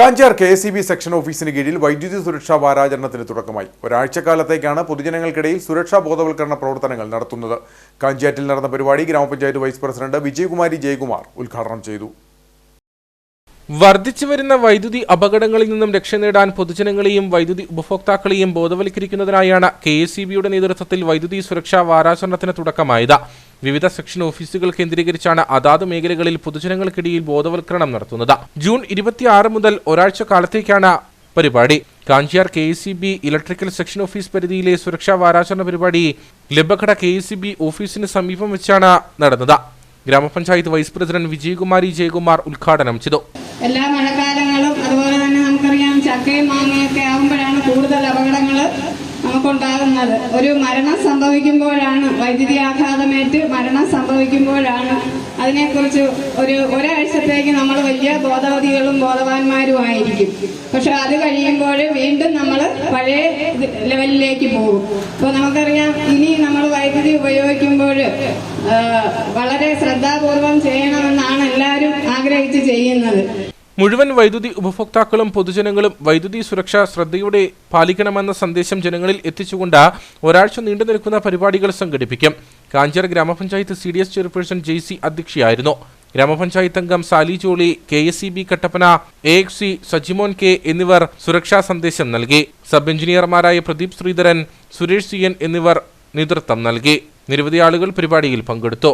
Kanchar K S B section ഓഫീസിന് കീഴിൽ വൈദ്യുതി സുരക്ഷാ വാരാചരണത്തിന് തുടക്കമായി. ഒരാഴ്ചക്കാലത്തേക്കാണ് പൊതുജനങ്ങൾക്കിടയിൽ സുരക്ഷാ ബോധവൽക്കരണ പ്രവർത്തനങ്ങൾ നടത്തുന്നത്. കാഞ്ചാറ്റിൽ നടന്ന പരിപാടി ഗ്രാമപഞ്ചായത്ത് വൈസ് പ്രസിഡന്റ് വിജയകുമാരി ജയകുമാർ ഉദ്ഘാടനം ചെയ്തു. വർദ്ധിച്ചു വരുന്ന വൈദ്യുതി അപകടങ്ങളിൽ നിന്നും രക്ഷ നേടാൻ പൊതുജനങ്ങളെയും വൈദ്യുതി ഉപഭോക്താക്കളെയും ബോധവൽക്കരിക്കുന്നതിനായാണ് കെ എസ് നേതൃത്വത്തിൽ വൈദ്യുതി സുരക്ഷാ വാരാചരണത്തിന് തുടക്കമായത്. വിവിധ സെക്ഷൻ ഓഫീസുകൾ കേന്ദ്രീകരിച്ചാണ് അതാത് മേഖലകളിൽ പൊതുജനങ്ങൾക്കിടയിൽ ബോധവൽക്കരണം നടത്തുന്നത്. ജൂൺ ഇരുപത്തിയാറ് മുതൽ ഒരാഴ്ച കാലത്തേക്കാണ് പരിപാടി. Kanchiyar K C B electrical section office പരിധിയിലെ സുരക്ഷാ വാരാചരണ പരിപാടി ലബക്കട കെ സി ബി ഓഫീസിന് സമീപം വെച്ചാണ് നടന്നത്. ഗ്രാമപഞ്ചായത്ത് വൈസ് പ്രസിഡന്റ് വിജയകുമാരി ജയകുമാർ ഉദ്ഘാടനം ചെയ്തു. എല്ലാ മഴക്കാലങ്ങളും അതുപോലെ തന്നെ നമുക്കറിയാം ചക്കയും മാങ്ങയൊക്കെ ആകുമ്പോഴാണ് കൂടുതൽ അപകടങ്ങൾ നമുക്കുണ്ടാകുന്നത്. ഒരു മരണം സംഭവിക്കുമ്പോഴാണ് വൈദ്യുതി ആഘാതമേറ്റ് മരണം സംഭവിക്കുമ്പോഴാണ് അതിനെക്കുറിച്ച് ഒരു ഒരാഴ്ചത്തേക്ക് നമ്മൾ വലിയ ബോധവതികളും ബോധവാന്മാരും ആയിരിക്കും പക്ഷെ അത് കഴിയുമ്പോൾ വീണ്ടും നമ്മൾ പഴയ ലെവലിലേക്ക് പോകും. അപ്പോൾ നമുക്കറിയാം ഇനി നമ്മൾ വൈദ്യുതി ഉപയോഗിക്കുമ്പോൾ വളരെ ശ്രദ്ധാപൂർവം ചെയ്യണമെന്നാണ് എല്ലാവരും മുഴുവൻ വൈദ്യുതി ഉപഭോക്താക്കളും പൊതുജനങ്ങളും വൈദ്യുതി സുരക്ഷ ശ്രദ്ധയോടെ പാലിക്കണമെന്ന സന്ദേശം ജനങ്ങളിൽ എത്തിച്ചുകൊണ്ട് ഒരാഴ്ച നീണ്ടു നിൽക്കുന്ന പരിപാടികൾ സംഘടിപ്പിക്കും. കാഞ്ചിയാർ ഗ്രാമപഞ്ചായത്ത് C D S chairperson Jai C അധ്യക്ഷയായിരുന്നു. ഗ്രാമപഞ്ചായത്ത് അംഗം Sally Jolly K S C B Kattappana A X C Sajimon K എന്നിവർ സുരക്ഷാ സന്ദേശം നൽകി. സബ് എഞ്ചിനീയർമാരായ പ്രദീപ് ശ്രീധരൻ സുരേഷ് സി എന്നിവർ നേതൃത്വം നൽകി. നിരവധി ആളുകൾ പരിപാടിയിൽ പങ്കെടുത്തു.